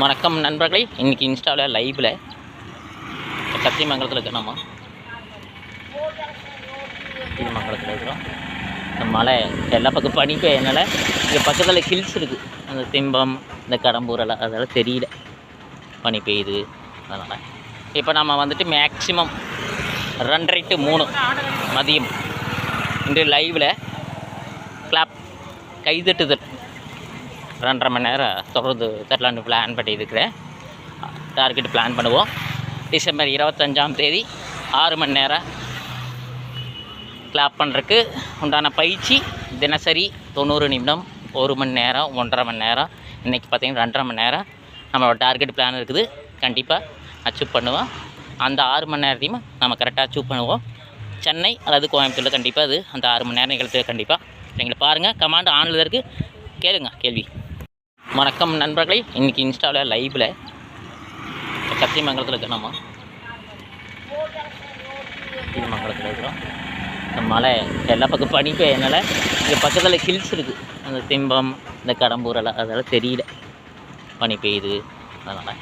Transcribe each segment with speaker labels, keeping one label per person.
Speaker 1: வணக்கம் நண்பர்களே இன்றைக்கி இன்ஸ்டாவில் லைவில் சத்தியமங்கலத்தில் இருக்கோம் நம்ம. சத்தியமங்கலத்தில் இருக்கிறோம். இந்த மலை எல்லா பக்கம் பனி பெய்யனால இங்கே பக்கத்தில் ஹில்ஸ் இருக்குது அந்த திம்பம் இந்த கடம்பூரெல்லாம் அதெல்லாம் தெரியல. பனி பெய்யுது அதனால். இப்போ நம்ம வந்துட்டு மேக்ஸிமம் ரெண்டரை டு மூணு. மதியம். இன்று லைவில் கிளாப் கைதட்டுதல். ரெண்டரை மணி நேரம் தொடர்ந்து தரலான்னு பிளான் பண்ணியிருக்கிறேன் டார்கெட் பிளான் பண்ணுவோம். டிசம்பர் இருபத்தஞ்சாம் தேதி ஆறு மணி நேரம் கிளாப் பண்ணுறதுக்கு உண்டான பயிற்சி தினசரி தொண்ணூறு நிமிடம் ஒரு மணி நேரம் ஒன்றரை மணி நேரம். இன்றைக்கி பார்த்திங்கன்னா ரெண்டரை மணி நேரம் நம்மளோட டார்கெட் பிளான் இருக்குது. கண்டிப்பாக அச்சீவ் பண்ணுவோம். அந்த ஆறு மணி நேரத்தையும் நம்ம கரெக்டாக அச்சீவ் பண்ணுவோம். சென்னை அல்லது கோயம்புத்தூரில் கண்டிப்பாக அது அந்த ஆறு மணி நேரம் நிகழ்த்து கண்டிப்பாக எங்களை பாருங்கள் கமாண்ட் ஆனில் இருக்குது கேளுங்க கேள்வி. வணக்கம் நண்பர்களே இன்றைக்கி இன்ஸ்டாவில் லைவில் சத்தியமங்கலத்தில் இருக்கோம் நம்ம. சத்தியமங்கலத்தில் இருக்கிறோம் இந்த மலை எல்லா பக்கம் பனி பெய்யனால இங்கே பக்கத்தில் ஹில்ஸ் இருக்குது அந்த திம்பம் இந்த கடம்பூரெல்லாம் அதெல்லாம் தெரியல. பனி பெய்யுது அதனால்.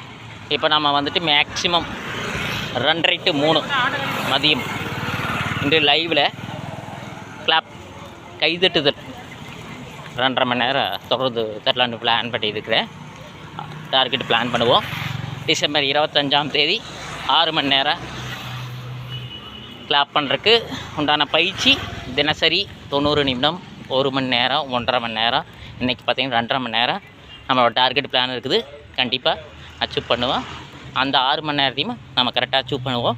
Speaker 1: இப்போ நம்ம வந்துட்டு மேக்ஸிமம் ரெண்டரை டு மூணு. மதியம். இன்று லைவில் கிளாப் கைதட்டுதல் ரெண்டரை மணி நேரம் தொடர்ந்து தரலான்னு பிளான் பண்ணியிருக்கிறேன். டார்கெட் பிளான் பண்ணுவோம். டிசம்பர் இருபத்தஞ்சாம் தேதி ஆறு மணி நேரம் கிளாப் பண்ணுறதுக்கு உண்டான பயிற்சி தினசரி தொண்ணூறு நிமிடம் ஒரு மணி நேரம் ஒன்றரை மணி நேரம். இன்றைக்கி பார்த்திங்கன்னா ரெண்டரை மணி நேரம் நம்மளோட டார்கெட் பிளான் இருக்குது. கண்டிப்பாக அச்சீவ் பண்ணுவோம். அந்த ஆறு மணி நேரத்தையும் நம்ம கரெக்டாக அச்சீவ் பண்ணுவோம்.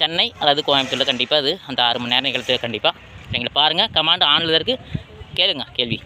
Speaker 1: சென்னை அல்லது கோயம்புத்தூரில் கண்டிப்பாக அது அந்த ஆறு மணி நேரம் நிகழ்த்து கண்டிப்பாக எங்களை பாருங்கள் கமாண்ட் ஆனில் இருக்குது கேளுங்க கேள்வி.